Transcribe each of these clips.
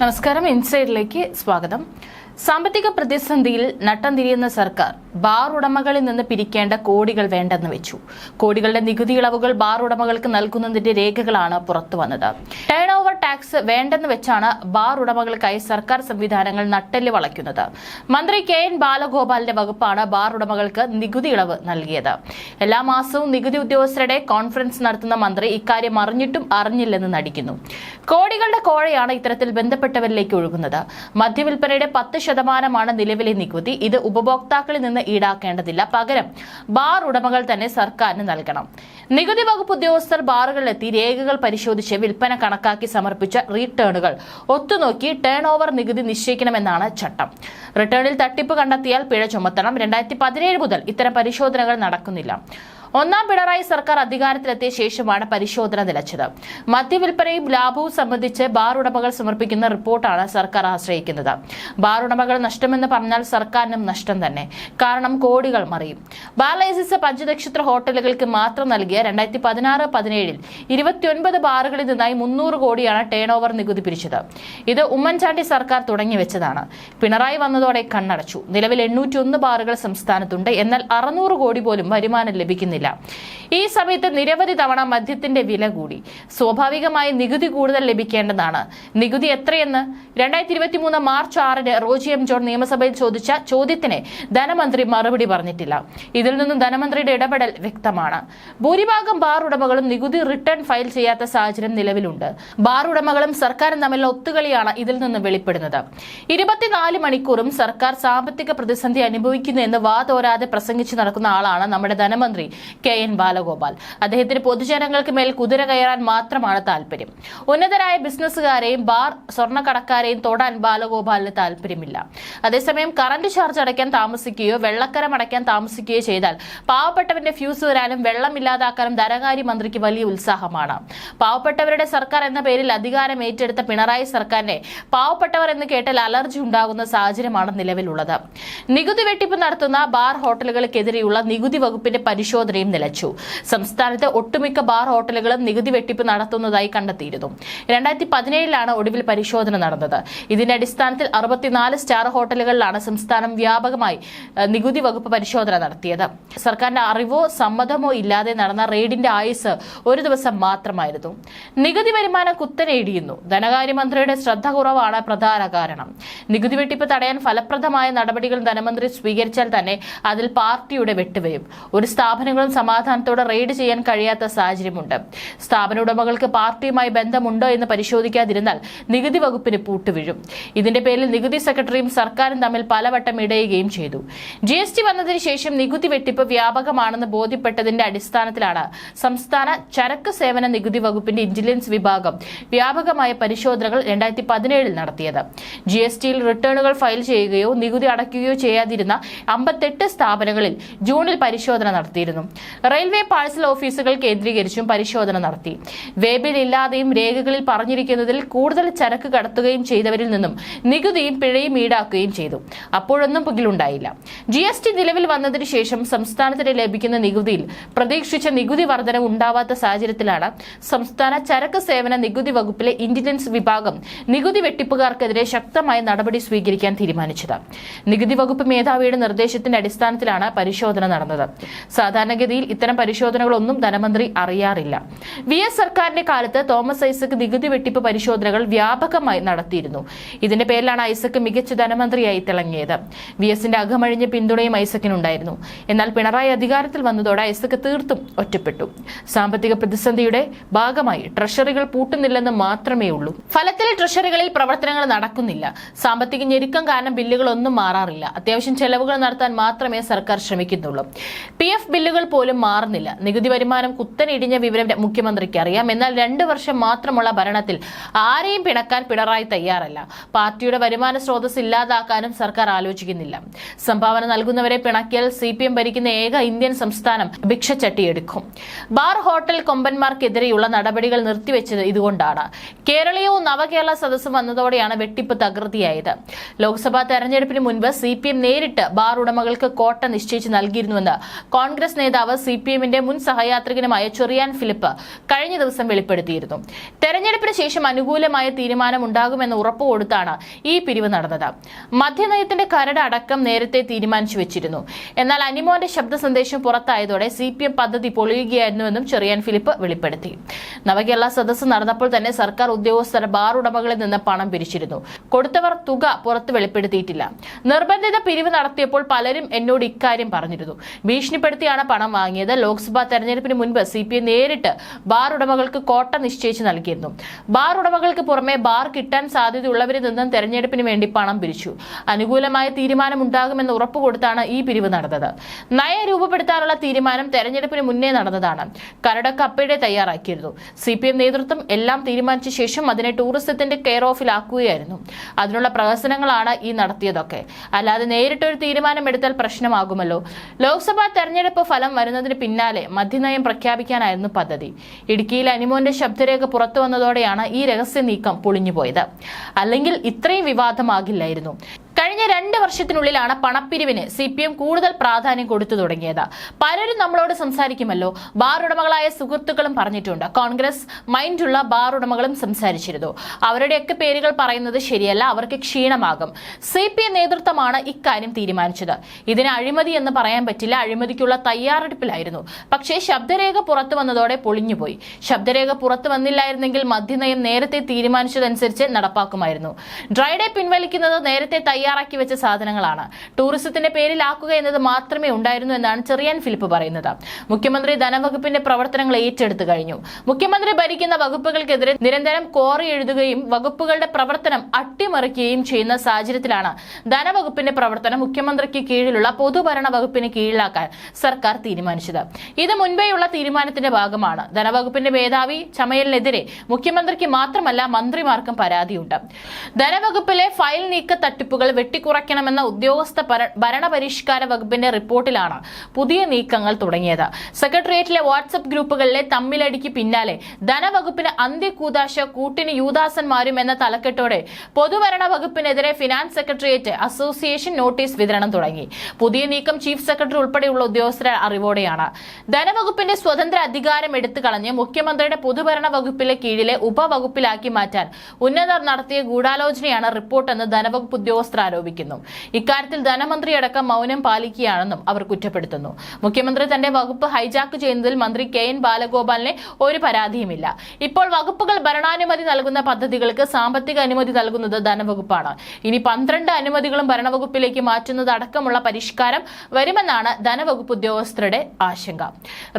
നമസ്കാരം ഇൻസൈഡിലേക്ക് സ്വാഗതം. സാമ്പത്തിക പ്രതിസന്ധിയിൽ നട്ടം തിരിയുന്ന സർക്കാർ ബാർ ഉടമകളിൽ നിന്ന് പിരിക്കേണ്ട കോടികൾ വേണ്ടെന്ന് വെച്ചു. കോടികളുടെ നികുതി ഇളവുകൾ ബാർ ഉടമകൾക്ക് നൽകുന്നതിന്റെ രേഖകളാണ് പുറത്തു വന്നത്. ടേൺ ഓവർ ടാക്സ് വേണ്ടെന്ന് വെച്ചാണ് ബാർ ഉടമകൾക്കായി സർക്കാർ സംവിധാനങ്ങൾ നട്ടെല്ല് വളയ്ക്കുന്നത്. മന്ത്രി കെ എൻ ബാലഗോപാലിന്റെ വകുപ്പാണ് ബാർ ഉടമകൾക്ക് നികുതി ഇളവ് നൽകിയത്. എല്ലാ മാസവും നികുതി ഉദ്യോഗസ്ഥരുടെ കോൺഫറൻസ് നടത്തുന്ന മന്ത്രി ഇക്കാര്യം അറിഞ്ഞിട്ടും അറിഞ്ഞില്ലെന്ന് നടിക്കുന്നു. കോടികളുടെ കോഴയാണ് ഇത്തരത്തിൽ ബന്ധപ്പെട്ടവരിലേക്ക് ഒഴുകുന്നത്. മദ്യവിൽപ്പനയുടെ പത്ത് ശതമാനമാണ് നിലവിലെ നികുതി. ഇത് ഉപഭോക്താക്കളിൽ നിന്ന് ഈടാക്കേണ്ടതില്ല. പകരം ബാർ ഉടമകൾ തന്നെ സർക്കാരിന് നൽകണം. നികുതി വകുപ്പ് ഉദ്യോഗസ്ഥർ ബാറുകളിലെത്തി രേഖകൾ പരിശോധിച്ച് വിൽപ്പന കണക്കാക്കി സമർപ്പിച്ച റിട്ടേണുകൾ ഒത്തുനോക്കി ടേൺ ഓവർ നികുതി നിശ്ചയിക്കണമെന്നാണ് ചട്ടം. റിട്ടേണിൽ തട്ടിപ്പ് കണ്ടെത്തിയാൽ പിഴ ചുമത്തണം. രണ്ടായിരത്തി പതിനേഴ് മുതൽ ഇത്തരം പരിശോധനകൾ നടക്കുന്നില്ല. ഒന്നാം പിണറായി സർക്കാർ അധികാരത്തിലെത്തിയ ശേഷമാണ് പരിശോധന നിലച്ചത്. മദ്യവിൽപ്പനയും ലാഭവും സംബന്ധിച്ച് ബാർ ഉടമകൾ സമർപ്പിക്കുന്ന റിപ്പോർട്ടാണ് സർക്കാർ ആശ്രയിക്കുന്നത്. ബാർ ഉടമകൾ നഷ്ടമെന്ന് പറഞ്ഞാൽ സർക്കാരിനും നഷ്ടം തന്നെ. കാരണം കോടികൾ മറിയും. ബാർ ലൈസൻസ് പഞ്ചനക്ഷത്ര ഹോട്ടലുകൾക്ക് മാത്രം നൽകിയ രണ്ടായിരത്തി പതിനാറ് പതിനേഴിൽ ഇരുപത്തിയൊൻപത് ബാറുകളിൽ നിന്നായി മുന്നൂറ് കോടിയാണ് ടേൺ ഓവർ നികുതി പിരിച്ചത്. ഇത് ഉമ്മൻചാണ്ടി സർക്കാർ തുടങ്ങിവെച്ചതാണ് പിണറായി വന്നതോടെ കണ്ണടച്ചു. നിലവിൽ എണ്ണൂറ്റിയൊന്ന് ബാറുകൾ സംസ്ഥാനത്തുണ്ട്. എന്നാൽ അറുന്നൂറ് കോടി പോലും വരുമാനം ലഭിക്കുന്നില്ല. ഈ സമയത്ത് നിരവധി തവണ മദ്യത്തിന്റെ വില കൂടി. സ്വാഭാവികമായി നികുതി കൂടുതൽ ലഭിക്കേണ്ടതാണ്. നികുതി എത്രയെന്ന്? രണ്ടായിരത്തി ഇരുപത്തി മൂന്ന് മാർച്ച് ആറിന് റോജി എം ജോൺ നിയമസഭയിൽ ചോദിച്ച ചോദ്യത്തിന് ധനമന്ത്രി മറുപടി പറഞ്ഞിട്ടില്ല. ഇതിൽ നിന്നും ധനമന്ത്രിയുടെ ഇടപെടൽ വ്യക്തമാണ്. ഭൂരിഭാഗം ബാർ ഉടമകളും നികുതി റിട്ടേൺ ഫയൽ ചെയ്യാത്ത സാഹചര്യം നിലവിലുണ്ട്. ബാർ ഉടമകളും സർക്കാരും തമ്മിലുള്ള ഒത്തുകളിയാണ് ഇതിൽ നിന്ന് വെളിപ്പെടുന്നത്. ഇരുപത്തിനാല് മണിക്കൂറും സർക്കാർ സാമ്പത്തിക പ്രതിസന്ധി അനുഭവിക്കുന്നു എന്ന് വാതോരാതെ പ്രസംഗിച്ചു നടക്കുന്ന ആളാണ് നമ്മുടെ ധനമന്ത്രി. K N Balagopal. അദ്ദേഹത്തിന് പൊതുജനങ്ങൾക്ക് മേൽ കുതിര കയറാൻ മാത്രമാണ് താല്പര്യം ഉന്നതരായ ബിസിനസ്സുകാരെയും ബാർ സ്വർണക്കടക്കാരെയും തൊടാൻ ബാലഗോപാലിന് താല്പര്യമില്ല അതേസമയം കറന്റ് ചാർജ് അടയ്ക്കാൻ താമസിക്കുകയോ വെള്ളക്കരം അടയ്ക്കാൻ താമസിക്കുകയോ ചെയ്താൽ പാവപ്പെട്ടവന്റെ ഫ്യൂസ് വരാനും വെള്ളം ഇല്ലാതാക്കാനും ധനകാര്യ മന്ത്രിക്ക് വലിയ ഉത്സാഹമാണ്. പാവപ്പെട്ടവരുടെ സർക്കാർ എന്ന പേരിൽ അധികാരം ഏറ്റെടുത്ത പിണറായി സർക്കാരിനെ പാവപ്പെട്ടവർ എന്ന് കേട്ടാൽ അലർജി ഉണ്ടാകുന്ന സാഹചര്യമാണ് നിലവിലുള്ളത്. നികുതി വെട്ടിപ്പ് നടത്തുന്ന ബാർ ഹോട്ടലുകൾക്കെതിരെയുള്ള നികുതി വകുപ്പിന്റെ പരിശോധനയും നിലച്ചു. സംസ്ഥാനത്തെ ഒട്ടുമിക്ക ബാർ ഹോട്ടലുകളും നികുതി വെട്ടിപ്പ് നടത്തുന്നതായി കണ്ടെത്തിയിരുന്നു. രണ്ടായിരത്തി പതിനേഴിലാണ് ഒടുവിൽ പരിശോധന നടന്നത്. ഇതിന്റെ അടിസ്ഥാനത്തിൽ അറുപത്തിനാല് സ്റ്റാർ ഹോട്ടലുകളിലാണ് സംസ്ഥാനം വ്യാപകമായി നികുതി വകുപ്പ് പരിശോധന നടത്തിയത്. സർക്കാരിന്റെ അറിവോ സമ്മതമോ ഇല്ലാതെ നടന്ന റെയ്ഡിന്റെ ആയുസ് ഒരു ദിവസം മാത്രമായിരുന്നു. നികുതി വരുമാനം കുത്തനെ ഇടിയുന്നു ധനകാര്യമന്ത്രിയുടെ ശ്രദ്ധ കുറവാണ് പ്രധാന കാരണം. നികുതി വെട്ടിപ്പ് തടയാൻ ഫലപ്രദമായ നടപടികൾ ധനമന്ത്രി സ്വീകരിച്ചാൽ തന്നെ അതിൽ പാർട്ടിയുടെ വെട്ടുവരും ഒരു സ്ഥാപനങ്ങളും സമാധാനത്തോടെ റെയ്ഡ് ചെയ്യാൻ കഴിയാത്ത സാഹചര്യമുണ്ട്. സ്ഥാപന ഉടമകൾക്ക് പാർട്ടിയുമായി ബന്ധമുണ്ടോ എന്ന് പരിശോധിക്കാതിരുന്നാൽ നികുതി വകുപ്പിന് പൂട്ടുവീഴും. ഇതിന്റെ പേരിൽ നികുതി സെക്രട്ടറിയും സർക്കാരും തമ്മിൽ പലവട്ടം ഇടയുകയും ചെയ്തു. ജി എസ് ടി വന്നതിന് ശേഷം നികുതി വെട്ടിപ്പ് വ്യാപകമാണെന്ന് ബോധ്യപ്പെട്ടതിന്റെ അടിസ്ഥാനത്തിലാണ് സംസ്ഥാന ചരക്ക് സേവന നികുതി വകുപ്പിന്റെ ഇന്റലിജൻസ് വിഭാഗം വ്യാപകമായ പരിശോധനകൾ രണ്ടായിരത്തി പതിനേഴിൽ നടത്തിയത്. ജി എസ് ടിയിൽ റിട്ടേണുകൾ ഫയൽ ചെയ്യുകയോ നികുതി അടയ്ക്കുകയോ ചെയ്യാതിരുന്ന അമ്പത്തെട്ട് സ്ഥാപനങ്ങളിൽ ജൂണിൽ പരിശോധന നടത്തിയിരുന്നു. റെയിൽവേ പാഴ്സൽ ഓഫീസുകൾ കേന്ദ്രീകരിച്ചും പരിശോധന നടത്തി. വേബിൽ ഇല്ലാതെയും രേഖകളിൽ പറഞ്ഞിരിക്കുന്നതിൽ കൂടുതൽ ചരക്ക് കടത്തുകയും ചെയ്തവരിൽ നിന്നും നികുതിയും പിഴയും ഈടാക്കുകയും ചെയ്തു. അപ്പോഴൊന്നും പുകിലുണ്ടായില്ല. ജി എസ് ടി നിലവിൽ വന്നതിന് ശേഷം സംസ്ഥാനത്തിന് ലഭിക്കുന്ന നികുതിയിൽ പ്രതീക്ഷിച്ച നികുതി വർധന ഉണ്ടാവാത്ത സാഹചര്യത്തിലാണ് സംസ്ഥാന ചരക്ക് സേവന നികുതി വകുപ്പിലെ ഇന്റലിജൻസ് വിഭാഗം നികുതി വെട്ടിപ്പുകാർക്കെതിരെ ശക്തമായ നടപടി സ്വീകരിക്കാൻ തീരുമാനിച്ചത്. നികുതി വകുപ്പ് മേധാവിയുടെ നിർദ്ദേശത്തിന്റെ അടിസ്ഥാനത്തിലാണ് പരിശോധന നടന്നത്. സാധാരണഗതിയിൽ ഇത്തരം പരിശോധനകളൊന്നും ധനമന്ത്രി അറിയാറില്ല. വി എസ് സർക്കാരിന്റെ കാലത്ത് തോമസ് ഐസക് നികുതി വെട്ടിപ്പ് പരിശോധനകൾ വ്യാപകമായി നടത്തിയിരുന്നു. ഇതിന്റെ പേരിലാണ് ഐസക് മികച്ച ധനമന്ത്രിയായി തിളങ്ങിയത്. വി എസിന്റെ അകമഴിഞ്ഞ പിന്തുണയും ഐസക്കിനുണ്ടായിരുന്നു. എന്നാൽ പിണറായി അധികാരത്തിൽ വന്നതോടെ ഐസക് തീർത്തും ഒറ്റപ്പെട്ടു. സാമ്പത്തിക പ്രതിസന്ധിയുടെ ഭാഗമായി ട്രഷറികൾ പൂട്ടുന്നില്ലെന്ന് മാത്രമേ ഉള്ളൂ. ഫലത്തിൽ ട്രഷറികളിൽ പ്രവർത്തനങ്ങൾ നടക്കുന്നില്ല. സാമ്പത്തിക ഞെരുക്കം കാരണം ബില്ലുകളൊന്നും മാറാറില്ല. അത്യാവശ്യം ചെലവുകൾ നടത്താൻ മാത്രമേ സർക്കാർ ശ്രമിക്കുന്നുള്ളൂ. പി എഫ് ബില്ലുകൾ പോലും മാറുന്നില്ല. നികുതി വരുമാനം കുത്തനിടിഞ്ഞ വിവരം മുഖ്യമന്ത്രിക്ക് അറിയാം. എന്നാൽ രണ്ട് വർഷം മാത്രമുള്ള ഭരണത്തിൽ ആരെയും പിണക്കാൻ പിണറായി തയ്യാറല്ല. പാർട്ടിയുടെ വരുമാന സ്രോതസ് ഇല്ലാതാക്കാനും സർക്കാർ ആലോചിക്കുന്നില്ല. സംഭാവന നൽകുന്നവരെ പിണക്കിയാൽ സി പി എം ഭരിക്കുന്ന ഏക ഇന്ത്യൻ സംസ്ഥാനം ഭിക്ഷച്ചട്ടിയെടുക്കും. ബാർ ഹോട്ടൽ കൊമ്പന്മാർക്കെതിരെയുള്ള നടപടികൾ നിർത്തിവെച്ചത് ഇതുകൊണ്ടാണ്. കേരളീയവും നവകേരള സദസ്സും വന്നതോടെയാണ് വെട്ടിപ്പ് തകൃതിയായത്. ലോക്സഭാ തെരഞ്ഞെടുപ്പിന് മുൻപ് സി നേരിട്ട് ബാർ ഉടമകൾക്ക് കോട്ട നിശ്ചയിച്ച് നൽകിയിരുന്നുവെന്ന് കോൺഗ്രസ് നേതാവ് സി പി എമ്മിന്റെ മുൻ സഹയാത്രികനുമായ ചെറിയാൻ ഫിലിപ്പ് കഴിഞ്ഞ ദിവസം വെളിപ്പെടുത്തിയിരുന്നു. തെരഞ്ഞെടുപ്പിന് ശേഷം അനുകൂലമായ ഉറപ്പ് കൊടുത്താണ് ഈ പിരിവ് നടന്നത്. മദ്യനയത്തിന്റെ കരട് അടക്കം നേരത്തെ തീരുമാനിച്ചു വെച്ചിരുന്നു. എന്നാൽ അനിമോന്റെ ശബ്ദ സന്ദേശം പുറത്തായതോടെ സി പി എം പദ്ധതി പൊളിയുകയായിരുന്നുവെന്നും ചെറിയാൻ ഫിലിപ്പ് വെളിപ്പെടുത്തി. നവകേരള സദസ്സ് നടന്നപ്പോൾ തന്നെ സർക്കാർ ഉദ്യോഗസ്ഥർ ബാർ ഉടമകളിൽ നിന്ന് പണം പിരിച്ചിരുന്നു. കൊടുത്തവർ തുക പുറത്ത് വെളിപ്പെടുത്തിയിട്ടില്ല. നിർബന്ധിത പിരിവ് നടത്തിയപ്പോൾ പലരും എന്നോട് ഇക്കാര്യം പറഞ്ഞിരുന്നു. ഭീഷണിപ്പെടുത്തിയാണ് പണം വാങ്ങിയത്. ലോക്സഭാ തെരഞ്ഞെടുപ്പിന് മുൻപ് സി നേരിട്ട് ബാർ ഉടമകൾക്ക് കോട്ട നിശ്ചയിച്ച് നൽകിയിരുന്നു. ബാർ ഉടമകൾക്ക് പുറമെ ബാർ കിട്ടാൻ സാധ്യതയുള്ളവരിൽ നിന്നും തെരഞ്ഞെടുപ്പിന് വേണ്ടി പണം പിരിച്ചു. അനുകൂലമായ തീരുമാനം ഉണ്ടാകുമെന്ന് ഉറപ്പ് കൊടുത്താണ് ഈ പിരിവ് നടന്നത്. നയം രൂപപ്പെടുത്താനുള്ള തീരുമാനം തെരഞ്ഞെടുപ്പിന് മുന്നേ നടന്നതാണ്. കരടൊക്കെ അപ്പയുടെ തയ്യാറാക്കിയിരുന്നു. സി പി എം നേതൃത്വം എല്ലാം തീരുമാനിച്ച ശേഷം അതിനെ ടൂറിസത്തിന്റെ കെയർ ഓഫിലാക്കുകയായിരുന്നു. അതിനുള്ള പ്രഹസനങ്ങളാണ് ഈ നടത്തിയതൊക്കെ. അല്ലാതെ നേരിട്ടൊരു തീരുമാനം എടുത്താൽ പ്രശ്നമാകുമല്ലോ. ലോക്സഭാ തെരഞ്ഞെടുപ്പ് ഫലം വരുന്നതിന് പിന്നാലെ മദ്യനയം പ്രഖ്യാപിക്കാനായിരുന്നു പദ്ധതി. ഇടുക്കിയിൽ അനിമോന്റെ ശബ്ദരേഖ പുറത്തു വന്നതോടെയാണ് ഈ രഹസ്യ നീക്കം പൊളിഞ്ഞുപോയത്. അല്ലെങ്കിൽ ഇത്രയും വിവാദമാകില്ലായിരുന്നു. കഴിഞ്ഞ രണ്ട് വർഷത്തിനുള്ളിലാണ് പണപ്പിരിവിന് സി പി എം കൂടുതൽ പ്രാധാന്യം കൊടുത്തു തുടങ്ങിയത്. പലരും നമ്മളോട് സംസാരിക്കുമല്ലോ. ബാർ ഉടമകളായ സുഹൃത്തുക്കളും പറഞ്ഞിട്ടുണ്ട്. കോൺഗ്രസ് മൈൻഡുള്ള ബാർ ഉടമകളും സംസാരിച്ചിരുന്നു. അവരുടെയൊക്കെ പേരുകൾ പറയുന്നത് ശരിയല്ല അവർക്ക് ക്ഷീണമാകും. സി പി എം നേതൃത്വമാണ് ഇക്കാര്യം തീരുമാനിച്ചത്. ഇതിന് അഴിമതി എന്ന് പറയാൻ പറ്റില്ല അഴിമതിക്കുള്ള തയ്യാറെടുപ്പിലായിരുന്നു. പക്ഷേ ശബ്ദരേഖ പുറത്തു വന്നതോടെ പൊളിഞ്ഞുപോയി. ശബ്ദരേഖ പുറത്തു വന്നില്ലായിരുന്നെങ്കിൽ മദ്യനയം നേരത്തെ തീരുമാനിച്ചതനുസരിച്ച് നടപ്പാക്കുമായിരുന്നു. ഡ്രൈഡേ പിൻവലിക്കുന്നത് നേരത്തെ തയ്യാറാക്കി വെച്ച സാധനങ്ങളാണ്. ടൂറിസത്തിന്റെ പേരിലാക്കുക എന്നത് മാത്രമേ ഉണ്ടായിരുന്നു എന്നാണ് ചെറിയാൻ ഫിലിപ്പ് പറയുന്നത്. മുഖ്യമന്ത്രി ധനവകുപ്പിന്റെ പ്രവർത്തനങ്ങൾ ഏറ്റെടുത്തു കഴിഞ്ഞു. മുഖ്യമന്ത്രി ഭരിക്കുന്ന വകുപ്പുകൾക്കെതിരെ നിരന്തരം കോറി എഴുതുകയും വകുപ്പുകളുടെ പ്രവർത്തനം അട്ടിമറിക്കുകയും ചെയ്യുന്ന സാഹചര്യത്തിലാണ് ധനവകുപ്പിന്റെ പ്രവർത്തനം മുഖ്യമന്ത്രിക്ക് കീഴിലുള്ള പൊതുഭരണ വകുപ്പിന് കീഴിലാക്കാൻ സർക്കാർ തീരുമാനിച്ചത്. ഇത് മുൻപേയുള്ള തീരുമാനത്തിന്റെ ഭാഗമാണ്. ധനവകുപ്പിന്റെ മേധാവി ചമയലിനെതിരെ മുഖ്യമന്ത്രിക്ക് മാത്രമല്ല മന്ത്രിമാർക്കും പരാതിയുണ്ട്. ധനവകുപ്പിലെ ഫയൽ നീക്ക തട്ടിപ്പുകൾ വെട്ടിക്കുറയ്ക്കണമെന്ന ഉദ്യോഗസ്ഥ പര- ഭരണപരിഷ്കാര വകുപ്പിന്റെ റിപ്പോർട്ടിലാണ് പുതിയ നീക്കങ്ങൾ തുടങ്ങിയത്. സെക്രട്ടേറിയറ്റിലെ വാട്സപ്പ് ഗ്രൂപ്പുകളിലെ തമ്മിലടിക്ക് പിന്നാലെ ധനവകുപ്പിന് അന്ത്യകൂതാശ കൂട്ടിന് യൂദാസന്മാരും എന്ന തലക്കെട്ടോടെ പൊതുഭരണ വകുപ്പിനെതിരെ ഫിനാൻസ് സെക്രട്ടേറിയറ്റ് അസോസിയേഷൻ നോട്ടീസ് വിതരണം തുടങ്ങി. പുതിയ നീക്കം ചീഫ് സെക്രട്ടറി ഉൾപ്പെടെയുള്ള ഉദ്യോഗസ്ഥരെ അറിവോടെയാണ്. ധനവകുപ്പിന്റെ സ്വതന്ത്ര അധികാരം എടുത്തു കളഞ്ഞ് മുഖ്യമന്ത്രിയുടെ പൊതുഭരണ വകുപ്പിലെ കീഴിലെ ഉപവകുപ്പിലാക്കി മാറ്റാൻ ഉന്നതർ നടത്തിയ ഗൂഢാലോചനയാണ് റിപ്പോർട്ടെന്ന് ധനവകുപ്പ് ഉദ്യോഗസ്ഥർ ആരോപിക്കുന്നു. ഇക്കാര്യത്തിൽ ധനമന്ത്രിയടക്കം മൗനം പാലിക്കുകയാണെന്നും അവർ കുറ്റപ്പെടുത്തുന്നു. മുഖ്യമന്ത്രി തന്റെ വകുപ്പ് ഹൈജാക്ക് ചെയ്യുന്നതിൽ മന്ത്രി കെ എൻ ബാലഗോപാലിന് ഒരു പരാതിയുമില്ല. ഇപ്പോൾ വകുപ്പുകൾ ഭരണാനുമതി നൽകുന്ന പദ്ധതികൾക്ക് സാമ്പത്തിക അനുമതി നൽകുന്നത് ധനവകുപ്പാണ്. ഇനി പന്ത്രണ്ട് അനുമതികളും ഭരണവകുപ്പിലേക്ക് മാറ്റുന്നത് അടക്കമുള്ള പരിഷ്കാരം വരുമെന്നാണ് ധനവകുപ്പ് ഉദ്യോഗസ്ഥരുടെ ആശങ്ക.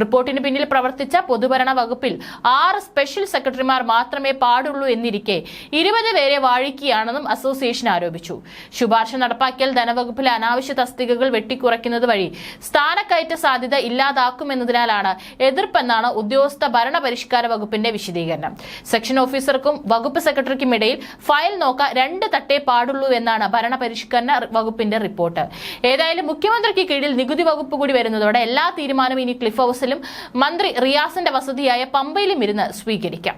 റിപ്പോർട്ടിന് പിന്നിൽ പ്രവർത്തിച്ച പൊതുഭരണ വകുപ്പിൽ ആറ് സ്പെഷ്യൽ സെക്രട്ടറിമാർ മാത്രമേ പാടുള്ളൂ എന്നിരിക്കെ ഇരുപത് പേരെ വാഴിക്കുകയാണെന്നും അസോസിയേഷൻ ആരോപിച്ചു. ശുപാർശ നടപ്പാക്കിയാൽ ധനവകുപ്പിലെ അനാവശ്യ തസ്തികകൾ വെട്ടിക്കുറയ്ക്കുന്നത് വഴി സ്ഥാനക്കയറ്റ സാധ്യത ഇല്ലാതാക്കുമെന്നതിനാലാണ് എതിർപ്പെന്നാണ് ഉദ്യോഗസ്ഥ ഭരണപരിഷ്കാര വകുപ്പിന്റെ വിശദീകരണം. സെക്ഷൻ ഓഫീസർക്കും വകുപ്പ് സെക്രട്ടറിക്കും ഇടയിൽ ഫയൽ നോക്കാൻ രണ്ട് തട്ടേ പാടുള്ളൂ എന്നാണ് ഭരണപരിഷ്കരണ വകുപ്പിന്റെ റിപ്പോർട്ട് ഏതായാലും മുഖ്യമന്ത്രിക്ക് കീഴിൽ നികുതി വകുപ്പ് കൂടി വരുന്നതോടെ എല്ലാ തീരുമാനവും ഇനി ക്ലിഫ് ഹൗസിലും മന്ത്രി റിയാസിന്റെ വസതിയായ പമ്പയിലും ഇരുന്ന് സ്വീകരിക്കാം.